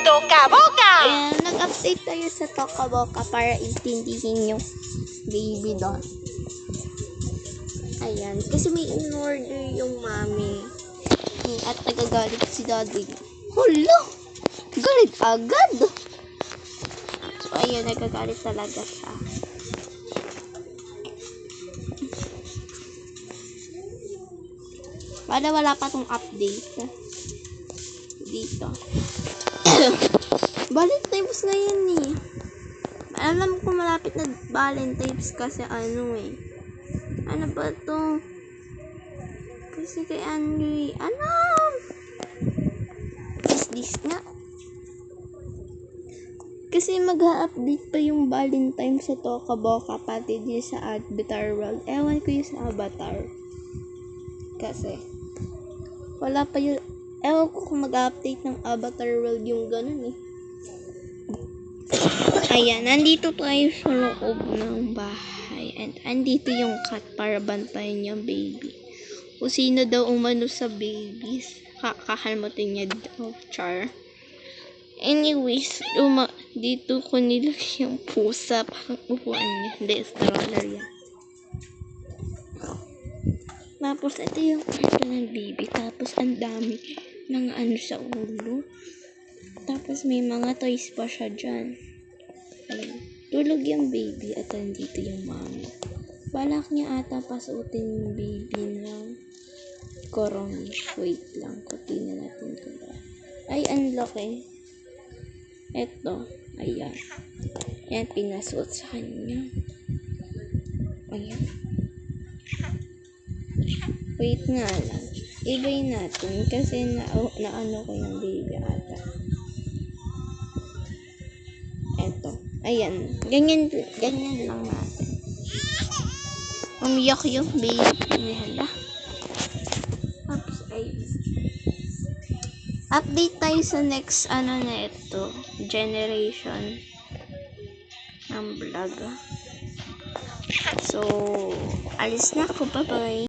Toka boka! Ayan, nag-update tayo sa Tokaboka para intindihin yung baby doon. Ayan, kasi may in-order yung mami. At nagagalit si daddy. Hala! Galit agad! So, ayun, nagagalit talaga siya. Para wala pa tong update. Dito. Valentine's na yan eh. Alam ko malapit na Valentine's kasi ano eh. Ano ba to? Kasi kay Andre, ano? Is this nga? Kasi mag-update pa yung Valentine sa Tokaboka pati din sa Avatar World. Ewan ko yung sa Avatar. Kasi, wala pa yung, ewan ko kung mag-update ng Avatar World yung ganun eh. Ayan, nandito tayo sa loob ng bahay. And andito yung cat para bantayan yung baby. Kung sino daw umano sa babies, kakahalmatin niya daw, char. Anyways, uma, dito ko nilagay yung pusa pang upuan niya. Hindi, stroller yan. Tapos, ito yung kwarto ng baby. Tapos, ang dami ng ano sa ulo. Tapos, may mga toys pa siya dyan. Ayun. Tulog yung baby at andito yung mami. Balak niya ata pasuotin yung baby ng korong. Wait lang. Kuti na natin ko Ay, ang laki. Eto. Ayan. Yan, pinasuot sa kanya. Ayan. Wait nga lang. Ibay natin kasi na, na ano ko yung baby ata. Eto. Ayan. Ganyan, ganyan lang natin. Umiyak yung baby. Hala. Update tayo sa next, ano na ito, generation ng vlog. So, alis na ako. Bye-bye.